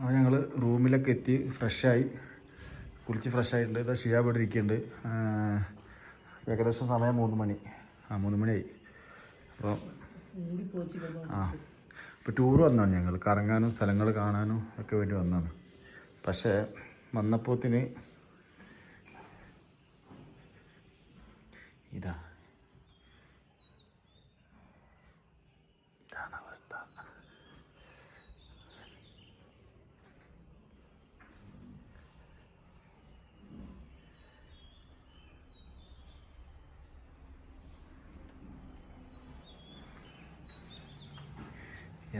അപ്പോൾ ഞങ്ങൾ റൂമിലൊക്കെ എത്തി ഫ്രഷായി. കുളിച്ച് ഫ്രഷായിട്ടുണ്ട്. ഇതാ ഷിയാബ് ഇവിടെ ഇരിക്കുന്നുണ്ട് ഏകദേശം സമയം മൂന്ന് മണി. ആ മൂന്ന് മണിയായി. അപ്പോൾ ആ ഇപ്പോൾ ടൂർ വന്നതാണ് ഞങ്ങൾ കറങ്ങാനും സ്ഥലങ്ങൾ കാണാനും ഒക്കെ വേണ്ടി വന്നതാണ്. പക്ഷേ വന്നപ്പോത്തിന് ഇതാ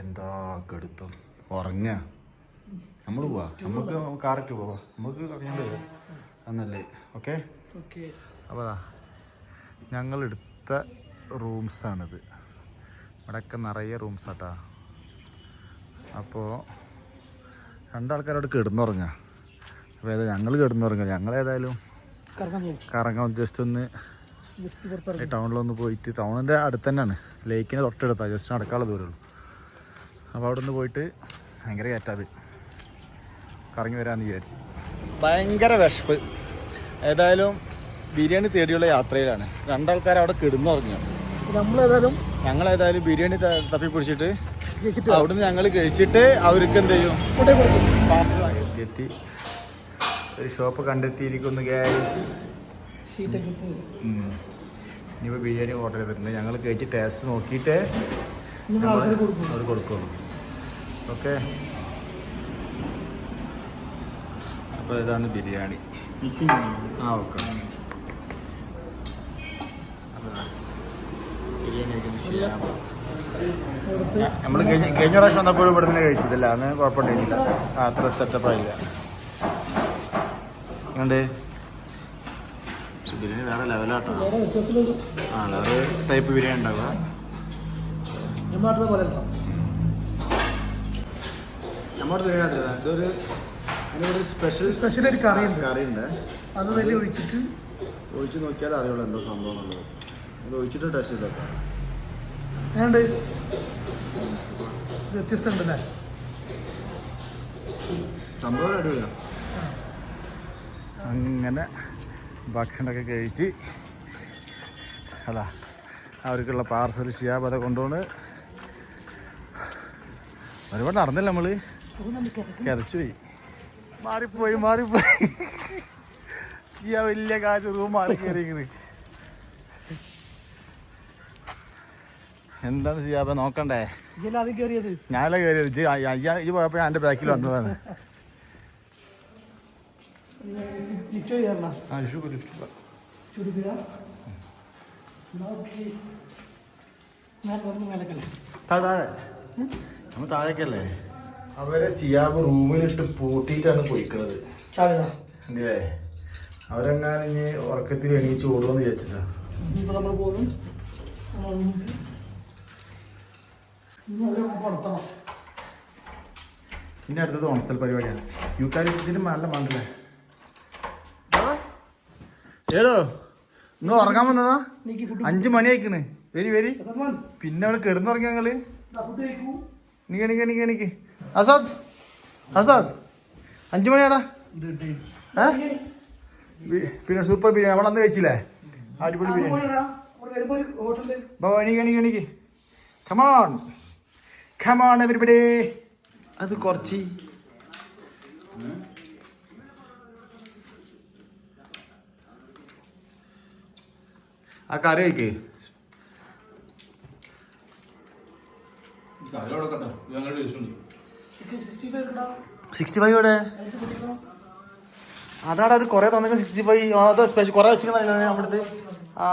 എന്താ കടുപ്പം? ഉറങ്ങ? നമ്മൾ പോവാ. നമുക്ക് കാറൊക്കെ പോവാ. നമുക്ക് അറിയാണ്ട് വരാം. എന്നല്ലേ ഓക്കെ? അപ്പോൾ ഞങ്ങൾ എടുത്ത റൂംസാണിത്. ഇവിടെയൊക്കെ നിറയെ റൂംസ് ആട്ടാ അപ്പോൾ രണ്ടാൾക്കാരോട് കിടന്നുറങ്ങാം. അപ്പോൾ ഏതാ ഞങ്ങൾ കിടന്നുറങ്ങുക ഞങ്ങൾ ഏതായാലും കറങ്ങാൻ ജസ്റ്റ് ഒന്ന് ടൗണിലൊന്ന് പോയിട്ട് ടൗണിന്റെ അടുത്ത് തന്നെയാണ് ലേക്കിന് തൊട്ടടുത്താണ് ജസ്റ്റ് നടക്കാനുള്ള ദൂരമുള്ളൂ അപ്പോൾ അവിടെ നിന്ന് പോയിട്ട് ഭയങ്കര കയറ്റാത് കറങ്ങി വരാമെന്ന് വിചാരിച്ചു. ഭയങ്കര വിശപ്പ്. ഏതായാലും ബിരിയാണി തേടിയുള്ള യാത്രയിലാണ്. രണ്ടാൾക്കാർ അവിടെ കിടന്നുറങ്ങിയാണ് നമ്മളേതായാലും ഞങ്ങൾ ഏതായാലും ബിരിയാണി തപ്പി പിടിച്ചിട്ട് അവിടെ നിന്ന് ഞങ്ങൾ കഴിച്ചിട്ട് അവർക്ക് എന്ത് ചെയ്യും? എത്തി. ഒരു ഷോപ്പ് കണ്ടെത്തിയിരിക്കുന്നു ഗ്യാസ് ഇനിയിപ്പോൾ ബിരിയാണി ഓർഡർ ചെയ്തിട്ടുണ്ട്. ഞങ്ങൾ കഴിച്ച് ടേസ്റ്റ് നോക്കിയിട്ട് ആൾക്കാർ കൊടുക്കും. അവർ ഓക്കെ. അപ്പോൾ ഇതാണ് ബിരിയാണി. ആ ഓക്കെ. ബിരിയാണി കഴിക്കുന്ന ചെയ്യാം. നമ്മൾ കഴിഞ്ഞ കഴിഞ്ഞ പ്രാവശ്യം വന്നപ്പോഴും ഇവിടെ തന്നെ കഴിച്ചതില്ല അന്ന് കുഴപ്പമുണ്ടായില്ല ആ അത്ര സെറ്റപ്പ് ആയില്ല. ഉണ്ട് ബിരിയാണി വേറെ ലെവലാട്ടോ ആ വേറെ ടൈപ്പ് ബിരിയാണി ഉണ്ടാവുക. നമ്മുടെ പോലെ അല്ല. നമ്മുടെ ബിരിയാണി ഇതൊരു അതിനൊരു സ്പെഷ്യൽ സ്പെഷ്യൽ ഒരു കറിയുണ്ട്. കറി ഉണ്ട് അത് വലിയ ഒഴിച്ചിട്ട് ഒഴിച്ച് നോക്കിയാൽ അറിയുള്ളൂ എന്താ സംഭവം എന്നുള്ളത്. അത് ഒഴിച്ചിട്ട് ടേസ്റ്റ് ചെയ്തേക്കാം. ഏണ്ട് വ്യത്യസ്തം ഉണ്ടല്ലേ സംഭവം അടിപൊളിയാണ് അങ്ങനെ ഭക്ഷണമൊക്കെ കഴിച്ച് അതാ അവർക്കുള്ള പാർസൽ ഷിയാബത കൊണ്ടുപോണ് ഒരുപാട് നടന്നില്ല നമ്മൾ. കിതച്ചുപോയി മാറിപ്പോയി മാറിപ്പോയി. സിയ വലിയ കാറ്റ് റൂം മാറി കയറിയിരിക്കുന്നത് എന്താണ് സിയാബ നോക്കണ്ടേ? ഞാനല്ലേ കയറിയത്. അയ്യ- ഈ പോയപ്പോ ഞാൻ എന്റെ ബാക്കിൽ വന്നതാണ്. താഴെ. നമ്മൾ താഴേക്കല്ലേ? അവരെ സിയാബ് റൂമിലിട്ട് പൂട്ടിയിട്ടാണ് പോയിക്കണത് അല്ലേ അവരെങ്ങാനും ഇനി ഉറക്കത്തിൽ എണീച്ച് ഓടുമെന്ന് വിചാരിച്ചിട്ടാ. പിന്നെ അടുത്തത് ഓണത്തൽ പരിപാടിയാണ്. യൂക്കാലിപ്പത്തിന് നല്ല മണ്ടല്ലേ? ഏടോ ഇന്ന് ഉറങ്ങാൻ വന്നതാ? അഞ്ചു മണി ആയിക്കണ് വരി. വരി പിന്നെ അവിടെ കിടന്നുറങ്ങിയ ഞങ്ങൾ ഫുഡ് കഴിക്കൂ. എനിക്ക് എനിക്ക് എനിക്ക് എനിക്ക് അസാദ് അസാദ് അഞ്ചു മണിയാടാ. പിന്നെ സൂപ്പർ ബിരിയാണി. നമ്മൾ അന്ന് കഴിച്ചില്ലേ? അടിപൊളി ബിരിയാണി. ബാബാ എണീക്ക് എണീക്ക് എണീക്ക് കമോൺ കമോൺ എവരിബഡി അത് കുറച്ച്. ആ കറി കഴിക്ക്. സിക്സ്റ്റി ഫൈവ് ഇവിടെ അതാണ് അവർ കുറെ തന്നെ സിക്സ്റ്റി ഫൈവ് അത് സ്പെഷ്യൽ കുറെ വെച്ചിരിക്കുന്ന നമ്മുടെ അടുത്ത് ആ.